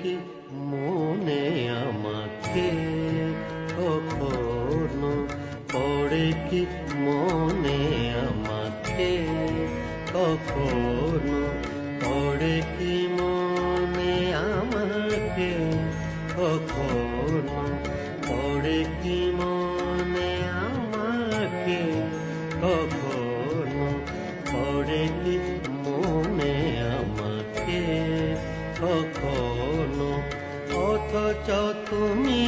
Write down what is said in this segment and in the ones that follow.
কি মনে আমাকে কখনো পড়ে কি মনে আমাকে কখনো পড়ে কি তুমি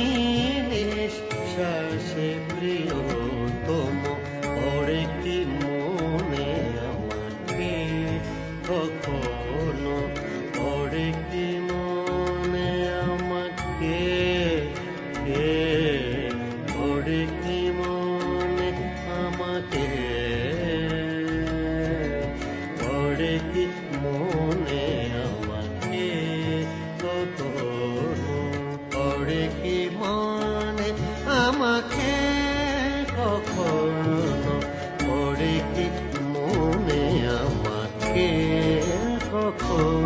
নিঃশ্বাসে প্রিয়তম। পড়ে কি মনে আমাকে কখনো পড়ে কি মনে আমাকে কে পড়ে কি মনে আমাকে কি মনে আমাকে কখনো পড়ে কি মনে আমাকে কখনো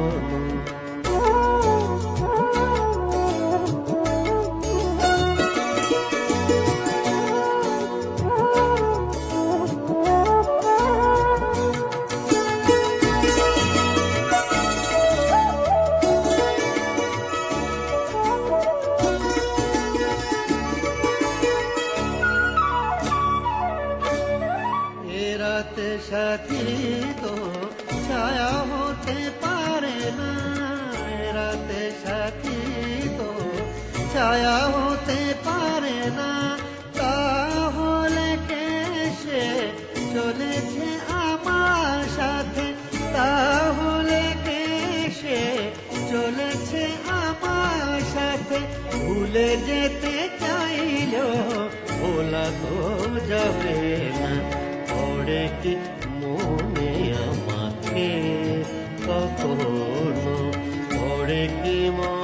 সাথী তো ছায়া হতে পারে না। রাতে সাথী তো ছায়া হতে পারে না। তাহলে কে সে চলেছে আমার সাথে। তাহলে কে সে চলেছে আমার সাথে। ভুলে যেতে চাইলেও ভোলা তো যাবে না। পড়ে কখনো ভরে কি মনে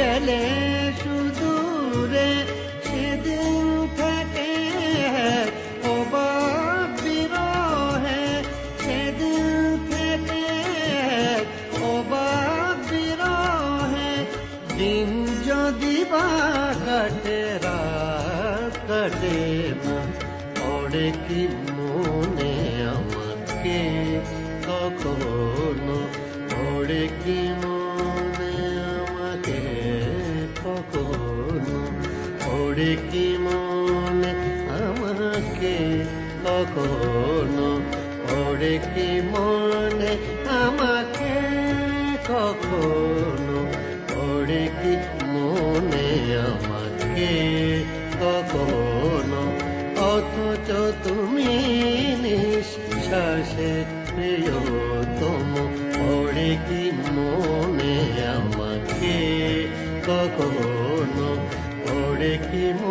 গেলে সুদূরে সেদিন থেকে অবাক বিরহে, সেদিন থেকে অবাক বিরহে। দিন যদি বা কাটে, রাত কাটে না, পড়ে কি মনে আমাকে কখনো? পড়ে কি মনে পড়ে কি মনে আমাকে কখনো? পড়ে কি মনে আমাকে কখনো? পড়ে কি মনে আমাকে কখনো? অথচ তুমি নিঃশ্বাসে প্রিয়তম। পড়ে কি মনে আমাকে কখনো? পড়ে